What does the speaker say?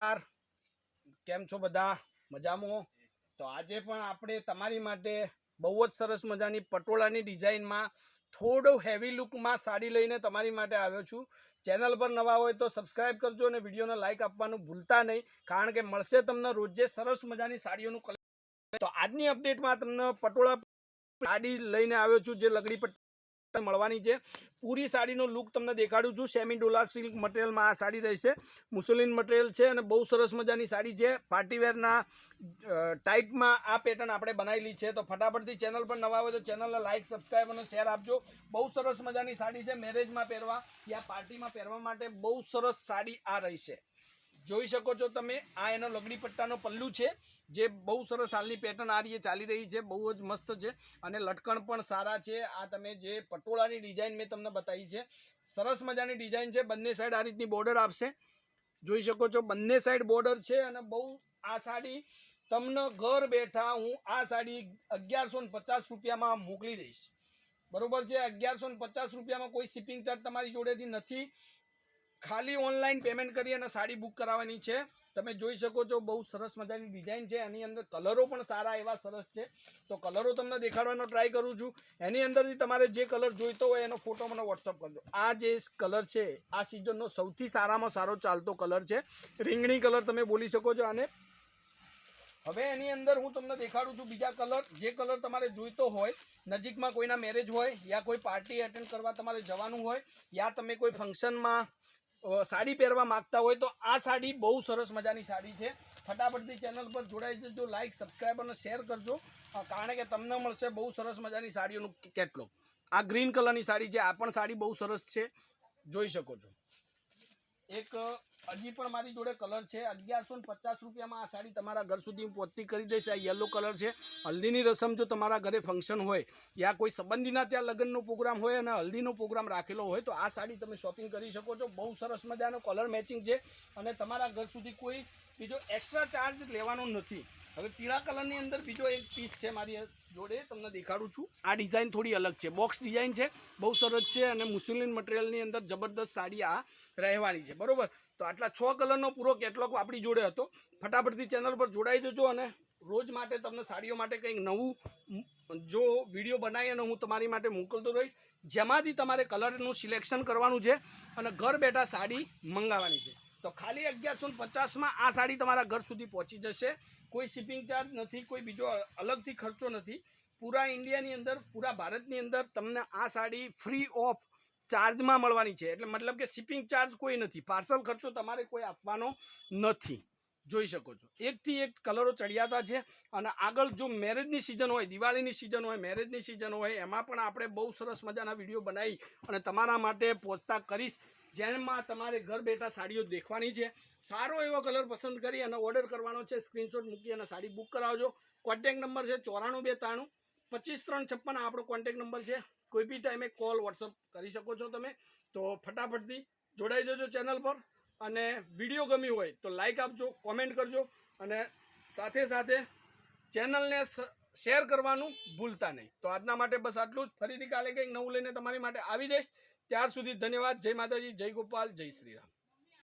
નમસ્કાર. કેમ છો બધા? મજામાં તો આજે પણ આપણે તમારી માટે બહુ જ સરસ મજાની પટોળાની ડિઝાઇનમાં થોડો હેવી લુકમાં સાડી લઈને તમારી માટે આવ્યો છું. ચેનલ પર નવા હોય તો સબસ્ક્રાઇબ કરજો અને વિડીયોને લાઇક આપવાનું ભૂલતા નહીં, કારણ કે મળશે તમને રોજે સરસ મજાની સાડીઓનું કલેક્શન તો આજની અપડેટમાં તમને પટોળા સાડી લઈને આવ્યો છું, જે લગડી મળવાની છે. પૂરી સાડીનો લુક તમને દેખાડું છું. સેમી ડોલા સિલ્ક મટીરિયલમાં આ સાડી રહેશે મુસોલિન મટીરિયલ છે અને બહુ સરસ મજાની સાડી છે. પાર્ટીવેરના ટાઈપમાં આ પેટર્ન આપણે બનાવેલી છે. તો ફટાફટથી ચેનલ પર નવા હોય તો ચેનલને લાઇક સબસ્ક્રાઈબ અને શેર આપજો. બહુ સરસ મજાની સાડી છે મેરેજમાં પહેરવા. યા પાર્ટીમાં પહેરવા માટે બહુ સરસ સાડી આ રહેશે જોઈ શકો છો તમે, આ એનો લગડી પટ્ટાનો પલ્લુ છે. જે બહુ સરસ હાલની પેટર્ન આ રીતે ચાલી રહી છે, બહુ જ મસ્ત છે અને લટકણ પણ સારા છે. આ તમે જે પટોળાની ડિઝાઇન મેં તમને બતાવી છે, સરસ મજાની ડિઝાઇન છે. બંને સાઈડ આ રીતની બોર્ડર આપશે. જોઈ શકો છો, બંને સાઈડ બોર્ડર છે અને બહુ આ સાડી તમને ઘર બેઠા હું આ સાડી અગિયારસો પચાસ રૂપિયામાં મોકલી દઈશ. બરોબર છે, અગિયારસો પચાસ રૂપિયામાં કોઈ શિપિંગ ચાર્જ તમારી જોડેથી નથી. ખાલી ઓનલાઈન પેમેન્ટ કરી અને સાડી બુક કરાવવાની છે. તમે જોઈ શકો છો બહુ સરસ મજાની ડિઝાઇન છે. એની અંદર કલરો પણ સારા એવા સરસ છે. તો કલરો તમને દેખાડવાનો ટ્રાય કરું છું. એની અંદરથી તમારે જે કલર જોઈતો હોય એનો ફોટો મને વોટ્સઅપ કરજો. આ જે કલર છે, આ સિઝનનો સૌથી સારામાં સારો ચાલતો કલર છે. રીંગણી કલર તમે બોલી શકો છો આને. હવે એની અંદર હું તમને દેખાડું છું બીજા કલર જે કલર તમારે જોઈતો હોય, નજીકમાં કોઈના મેરેજ હોય, યા કોઈ પાર્ટી એટેન્ડ કરવા તમારે જવાનું હોય, યા તમે કોઈ ફંક્શનમાં સાડી પહેરવા માંગતા હોય તો આ સાડી બહુ સરસ મજાની સાડી છે. ફટાફટથી ચેનલ પર જોડાઈ જજો લાઇક સબસ્ક્રાઈબ અને શેર કરજો. કારણ કે તમને મળશે બહુ સરસ મજાની સાડીઓનું કેટલોગ આ ગ્રીન કલરની સાડી છે, આ પણ સાડી બહુ સરસ છે. જોઈ શકો છો. એક હજી પણ મારી જોડે કલર છે. અગિયારસો ને પચાસ રૂપિયામાં આ સાડી તમારા ઘર સુધી હું પહોંચતી કરી દઈશ. આ યલો કલર છે. હલ્દીની રસમ જો તમારા ઘરે ફંક્શન હોય, યા કોઈ સંબંધીના ત્યાં લગ્નનો પ્રોગ્રામ હોય અને હલ્દીનો પ્રોગ્રામ રાખેલો હોય, તો આ સાડી તમે શોપિંગ કરી શકો છો. બહુ સરસ મજાનો કલર મેચિંગ છે અને તમારા ઘર સુધી કોઈ બીજો એક્સ્ટ્રા ચાર્જ લેવાનો નથી. હવે પીળા કલરની અંદર બીજો એક પીસ છે મારી જોડે, તમને દેખાડું છું. આ ડિઝાઇન થોડી અલગ છે. બોક્સ ડિઝાઇન છે, બહુ સરસ છે અને મુસ્લિમ મટીરિયલની અંદર જબરદસ્ત સાડી આ રહેવાની છે. બરાબર? તો આટલા છ કલરનો પૂરો કેટલોગ આપણી જોડે હતો. ફટાફટથી ચેનલ પર જોડાઈ જજો અને રોજ માટે તમને સાડીઓ માટે કંઈક નવું જો વીડિયો બનાવી અને હું તમારી માટે મોકલતો રહીશ. જેમાંથી તમારે કલરનું સિલેક્શન કરવાનું છે અને ઘર બેઠા સાડી મંગાવવાની છે. તો ખાલી અગિયારસો પચાસમાં આ સાડી તમારા ઘર સુધી પહોંચી જશે. કોઈ શિપિંગ ચાર્જ નથી, કોઈ બીજો અલગથી ખર્ચો નથી. પૂરા ઇન્ડિયાની અંદર, પૂરા ભારતની અંદર તમને આ સાડી ફ્રી ઓફ ચાર્જમાં મળવાની છે. એટલે મતલબ કે શિપિંગ ચાર્જ કોઈ નથી. પાર્સલ ખર્ચો તમારે કોઈ આપવાનો નથી. જોઈ શકો છો. એકથી એક કલરો ચડિયાતા છે અને આગળ જો મેરેજની સિઝન હોય, દિવાળીની સિઝન હોય, મેરેજની સિઝન હોય, એમાં પણ આપણે બહુ સરસ મજાના વીડિયો બનાવી અને તમારા માટે પહોંચતા કરીશ. જેમાં તમારે ઘર બેઠા સાડીઓ દેખવાની છે. સારો એવો કલર પસંદ કરી અને ઓર્ડર કરવાનો છે સ્ક્રીનશોટ મૂકી અને સાડી બુક કરાવજો. કોન્ટેક નંબર છે ચોરાણું બે ત્રાણું. પચીસ ત્રણ છપ્પન આપણો કોન્ટેક નંબર છે. કોઈ બી ટાઈમે કોલ વોટ્સઅપ કરી શકો છો તમે. તો ફટાફટથી જોડાઈ જજો ચેનલ પર. અને વીડિયો ગમી હોય તો લાઇક આપજો કોમેન્ટ કરજો અને સાથે સાથે ચેનલને શેર કરવાનું ભૂલતા નહીં. તો આજના માટે બસ આટલું જ. ફરીથી કાલે કંઈક નવું લઈને તમારી માટે આવી જઈશ. ત્યાર સુધી ધન્યવાદ. જય માતાજી, જય ગોપાલ, જય શ્રી રામ.